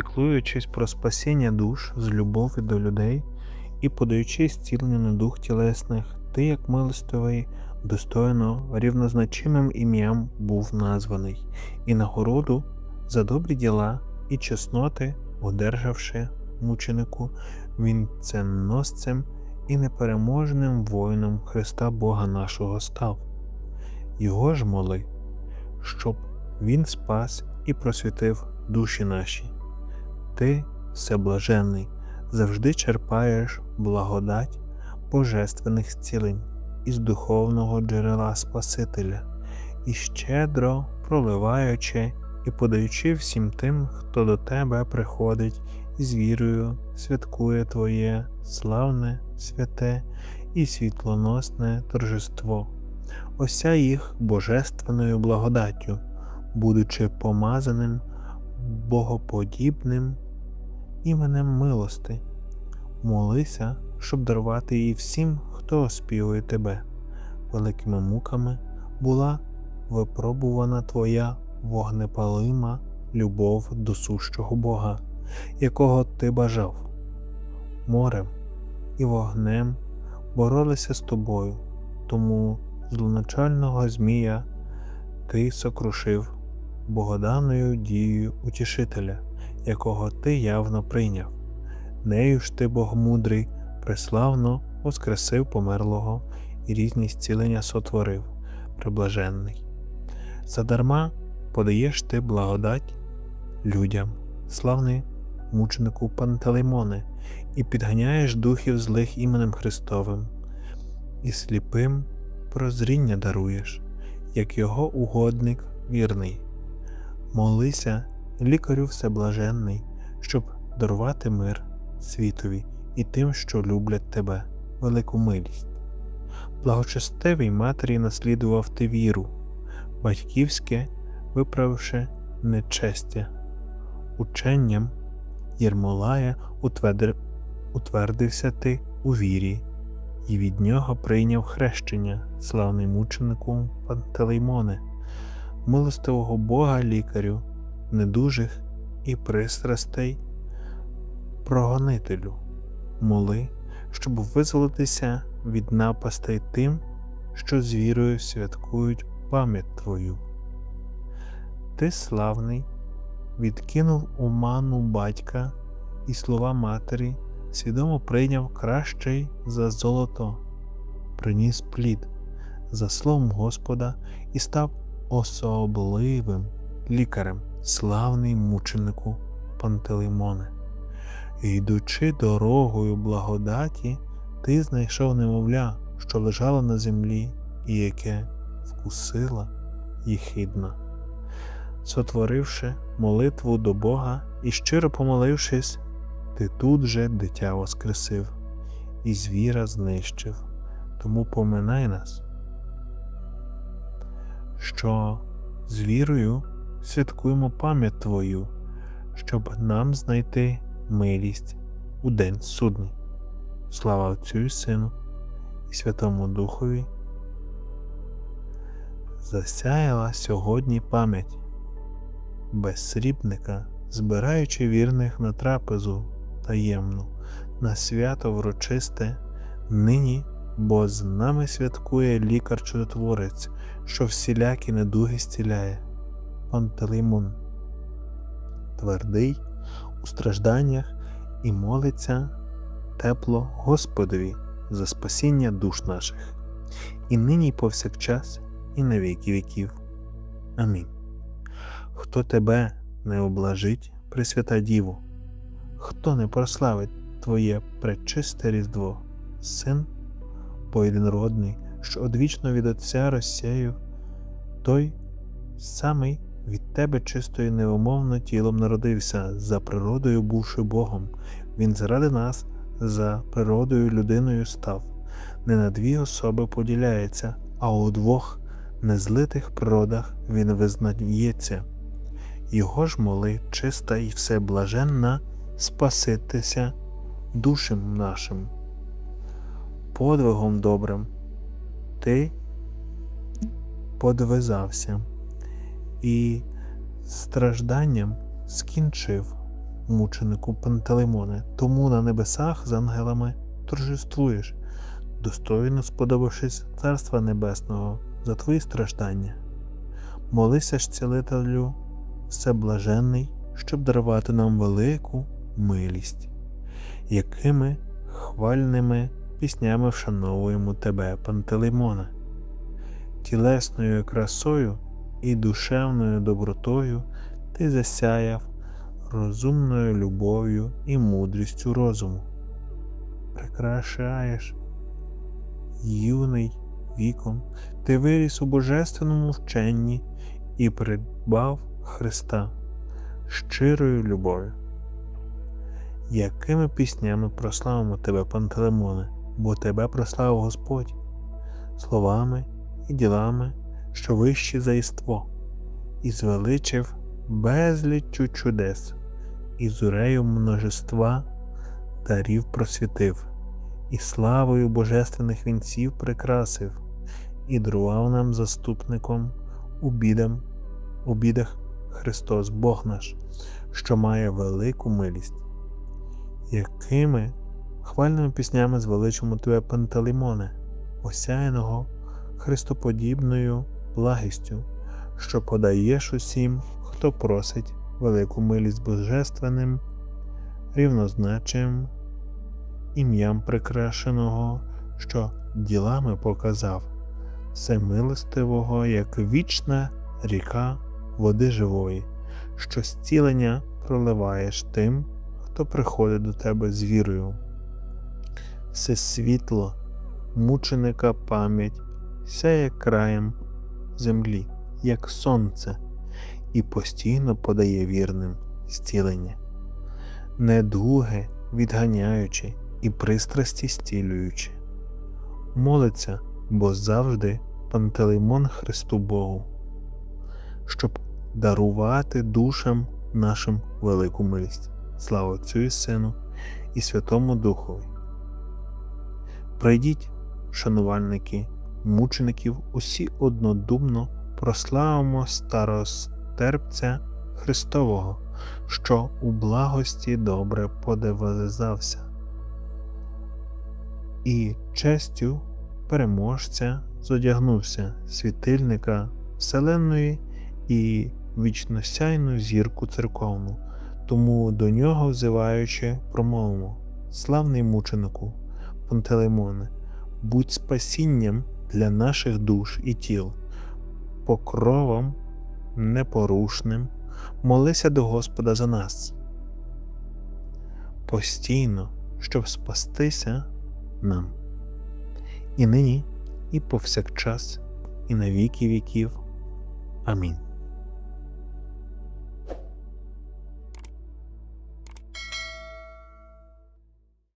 піклуючись про спасіння душ з любові до людей і подаючи зцілення на дух тілесних, ти, як милостивий, достойно рівнозначимим ім'ям був названий, і нагороду за добрі діла і чесноти, одержавши мученику, вінценосцем і непереможним воїном Христа Бога нашого став. Його ж моли, щоб Він спас і просвітив душі наші. Ти, всеблаженний, завжди черпаєш благодать божественних зцілень із духовного джерела Спасителя і щедро проливаючи і подаючи всім тим, хто до тебе приходить і з вірою святкує Твоє славне, святе і світлоносне торжество, ося їх божественною благодаттю, будучи помазаним богоподібним іменем милости. Молися, щоб дарувати її всім, хто оспівує тебе. Великими муками була випробувана твоя вогнепалима любов до сущого Бога, якого ти бажав. Морем і вогнем боролися з тобою, тому злоначального Змія ти сокрушив богоданною дією утішителя, якого ти явно прийняв. Нею ж ти, Бог мудрий, преславно воскресив померлого і різні зцілення сотворив, приблаженний. Задарма подаєш ти благодать людям, славний мученику Пантелеймоне, і підганяєш духів злих іменем Христовим, і сліпим прозріння даруєш, як його угодник вірний. Молися, лікарю всеблаженний, щоб дарувати мир світові і тим, що люблять тебе, велику милість. Благочестивій матері наслідував ти віру, батьківське, виправивши нечестя, ученням Єрмолая утвердив, утвердився ти у вірі, і від нього прийняв хрещення, славний мученику Пантелеймоне, милостивого Бога лікарю, недужих і пристрастей прогонителю, моли, щоб визволитися від напастей тим, що з вірою святкують пам'ять Твою. Ти славний, відкинув оману батька і слова матері, свідомо прийняв кращий за золото, приніс плід за словом Господа і став особливим лікарем, славний мученику Пантелеймоне. Йдучи дорогою благодаті, ти знайшов немовля, що лежало на землі, і яке вкусила їхидна. Сотворивши молитву до Бога і щиро помолившись, ти тут же дитя воскресив і звіра знищив, тому поминай нас, що з вірою святкуємо пам'ять Твою, щоб нам знайти милість у день судний. Слава Отцю і Сину і Святому Духові. Засяяла сьогодні пам'ять безсрібника, збираючи вірних на трапезу таємну, на свято врочисте, нині, бо з нами святкує лікар чудотворець, що всілякі недуги зціляє. Пантелеймон, твердий у стражданнях і молиться тепло Господові за спасіння душ наших, і нині і повсякчас, і на віки віків. Амінь. Хто тебе не облажить, Пресвята Діву, хто не прославить Твоє пречисте Різдво, Син поєдинродний, що одвічно від Отця розсяяв, той самий від тебе чисто і невимовно тілом народився, за природою бувши Богом, Він заради нас за природою людиною став, не на дві особи поділяється, а у двох незлитих природах Він визнається. Його ж моли чиста і всеблаженна спаситися душам нашим. Подвигом добрим ти подвизався і стражданням скінчив мученику Пантелеймоне, тому на небесах з ангелами торжествуєш, достойно сподобавшись Царства Небесного за твої страждання. Молися ж цілителю, всеблаженний, щоб дарувати нам велику милість, якими хвальними піснями вшановуємо тебе, Пантелеймоне, тілесною красою і душевною добротою ти засяяв розумною любов'ю і мудрістю розуму. Прикрашаєш юний віком, ти виріс у божественному вченні і придбав Христа щирою любов'ю. Якими піснями прославимо тебе, Пантелеймоне, бо тебе прославив Господь, словами і ділами, що вищі за іство, і звеличив безліччю чудес, і зурею множества дарів просвітив, і славою божественних вінців прикрасив, і дарував нам заступником у бідам, у бідах Христос Бог наш, що має велику милість. Якими хвальними піснями звеличимо тебе Пантелеймоне, осяяного Христоподібною благістю, що подаєш усім, хто просить велику милість божественним, рівнозначим ім'ям прикрашеного, що ділами показав, всемилостивого, як вічна ріка води живої, що зцілення проливаєш тим, хто приходить до тебе з вірою. Все світло, мученика пам'ять сяє краєм землі, як сонце, і постійно подає вірним зцілення, недуги відганяючи і пристрасті стілюючи. Молиться, бо завжди Пантелеймон Христу Богу, щоб дарувати душам нашим велику милість. Слава Отцю і Сину і Святому Духові. Прийдіть, шанувальники, мучеників, усі однодумно прославимо старостерпця Христового, що у благості добре подивизався, і честю переможця зодягнувся світильника вселенної і вічносяйну зірку церковну, тому до нього взиваючи, промовимо. Славний мученику, Пантелеймоне, будь спасінням для наших душ і тіл, покровом непорушним, молися до Господа за нас. Постійно, щоб спастися нам. І нині, і повсякчас, і на віки віків. Амінь.